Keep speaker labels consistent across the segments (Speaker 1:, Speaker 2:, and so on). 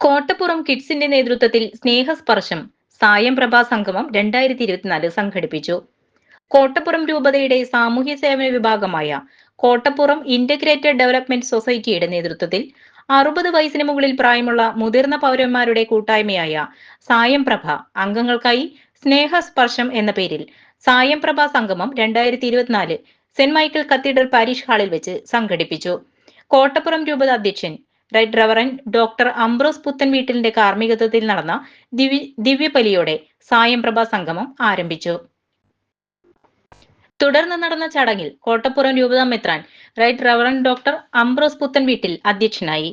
Speaker 1: കോട്ടപ്പുറം കിഡ്സിന്റെ നേതൃത്വത്തിൽ സ്നേഹസ്പർശം സായം പ്രഭാ സംഗമം രണ്ടായിരത്തി ഇരുപത്തിനാല് സംഘടിപ്പിച്ചു. കോട്ടപ്പുറം രൂപതയുടെ സാമൂഹ്യ സേവന വിഭാഗമായ കോട്ടപ്പുറം ഇന്റഗ്രേറ്റഡ് ഡെവലപ്മെന്റ് സൊസൈറ്റിയുടെ നേതൃത്വത്തിൽ അറുപത് വയസ്സിന് മുകളിൽ പ്രായമുള്ള മുതിർന്ന പൗരന്മാരുടെ കൂട്ടായ്മയായ സായം പ്രഭ അംഗങ്ങൾക്കായി സ്നേഹസ്പർശം എന്ന പേരിൽ സായം പ്രഭ സംഗമം രണ്ടായിരത്തി ഇരുപത്തിനാല് സെന്റ് മൈക്കിൾ കത്തീഡ്രൽ പാരിഷ് ഹാളിൽ വെച്ച് സംഘടിപ്പിച്ചു. കോട്ടപ്പുറം രൂപത അധ്യക്ഷൻ റൈറ്റ് റവറൻ ഡോക്ടർ അംബ്രോസ് പുത്തൻ വീട്ടിലിന്റെ കാർമ്മികത്വത്തിൽ നടന്ന ദിവ്യ ദിവ്യബലിയോടെ സായംപ്രഭ സംഗമം ആരംഭിച്ചു. തുടർന്ന് നടന്ന ചടങ്ങിൽ കോട്ടപ്പുറം രൂപതാ മെത്രാൻ റൈറ്റ് റവറൻ ഡോക്ടർ അംബ്രോസ് പുത്തൻ വീട്ടിൽ അധ്യക്ഷനായി.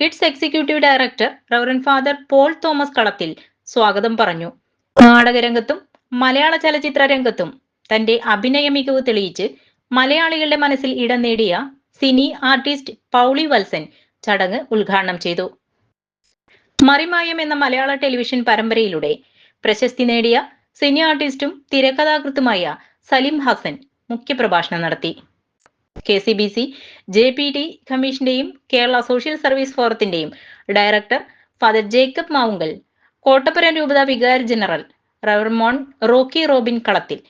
Speaker 1: KIDS executive director reverend father Paul Thomas Kalathil സ്വാഗതം പറഞ്ഞു. നാടകരംഗത്തും മലയാള ചലച്ചിത്ര രംഗത്തും തന്റെ അഭിനയ മികവ് തെളിയിച്ച് മലയാളികളുടെ മനസ്സിൽ ഇടം നേടിയ സിനി ആർട്ടിസ്റ്റ് പൗളി വത്സൻ ചടങ്ങ് ഉദ്ഘാടനം ചെയ്തു. മറിമായം എന്ന മലയാള ടെലിവിഷൻ പരമ്പരയിലൂടെ പ്രശസ്തി നേടിയ സിനി ആർട്ടിസ്റ്റും തിരക്കഥാകൃത്തുമായ സലിം ഹസൻ മുഖ്യപ്രഭാഷണം നടത്തി. K C B C J P T കമ്മീഷന്റെയും Kerala social service ഫോറത്തിന്റെയും director father Jacob Mavunkal Kottappuram രൂപത വികാരി general റവർമോൺ Rocky Robin Kalathil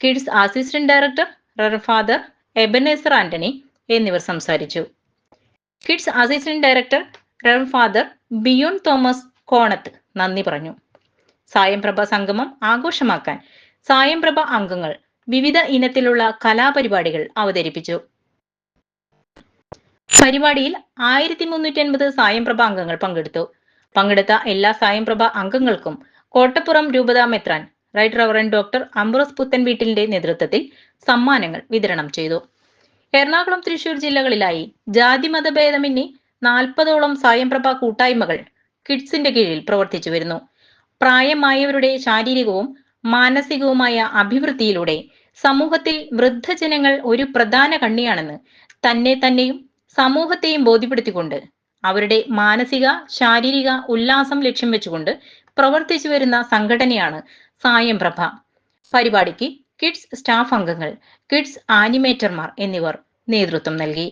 Speaker 1: KIDS assistant director rev father Ebenezer Antony എന്നിവർ സംസാരിച്ചു. KIDS assistant director reverend father Biyon Thomas Konath നന്ദി പറഞ്ഞു. സായംപ്രഭ സംഗമം ആഘോഷമാക്കാൻ സായംപ്രഭ അംഗങ്ങൾ വിവിധ ഇനത്തിലുള്ള കലാപരിപാടികൾ അവതരിപ്പിച്ചു. പരിപാടിയിൽ ആയിരത്തി മുന്നൂറ്റി അൻപത് സായംപ്രഭ അംഗങ്ങൾ പങ്കെടുത്തു. പങ്കെടുത്ത എല്ലാ സായംപ്രഭ അംഗങ്ങൾക്കും കോട്ടപ്പുറം രൂപതാ മെത്രാൻ റൈറ്റ് റവറൻ ഡോക്ടർ അംബ്രോസ് പുത്തൻ വീട്ടിലിന്റെ നേതൃത്വത്തിൽ സമ്മാനങ്ങൾ വിതരണം ചെയ്തു. എറണാകുളം തൃശൂർ ജില്ലകളിലായി ജാതി മതഭേദമന്യേ നാൽപ്പതോളം സ്വയംപ്രഭ കൂട്ടായ്മകൾ കിഡ്സിന്റെ കീഴിൽ പ്രവർത്തിച്ചു വരുന്നു. പ്രായമായവരുടെ ശാരീരികവും മാനസികവുമായ അഭിവൃദ്ധിയിലൂടെ സമൂഹത്തിൽ വൃദ്ധജനങ്ങൾ ഒരു പ്രധാന കണ്ണിയാണെന്ന് തന്നെ തന്നെയും സമൂഹത്തെയും ബോധ്യപ്പെടുത്തിക്കൊണ്ട് അവരുടെ മാനസിക ശാരീരിക ഉല്ലാസം ലക്ഷ്യം വെച്ചുകൊണ്ട് പ്രവർത്തിച്ചു വരുന്ന സംഘടനയാണ് സായം പ്രഭ പരിപാടിക്ക് കിഡ്സ് സ്റ്റാഫ് അംഗങ്ങൾ കിഡ്സ് ആനിമേറ്റർമാർ എന്നിവർ നേതൃത്വം നൽകി.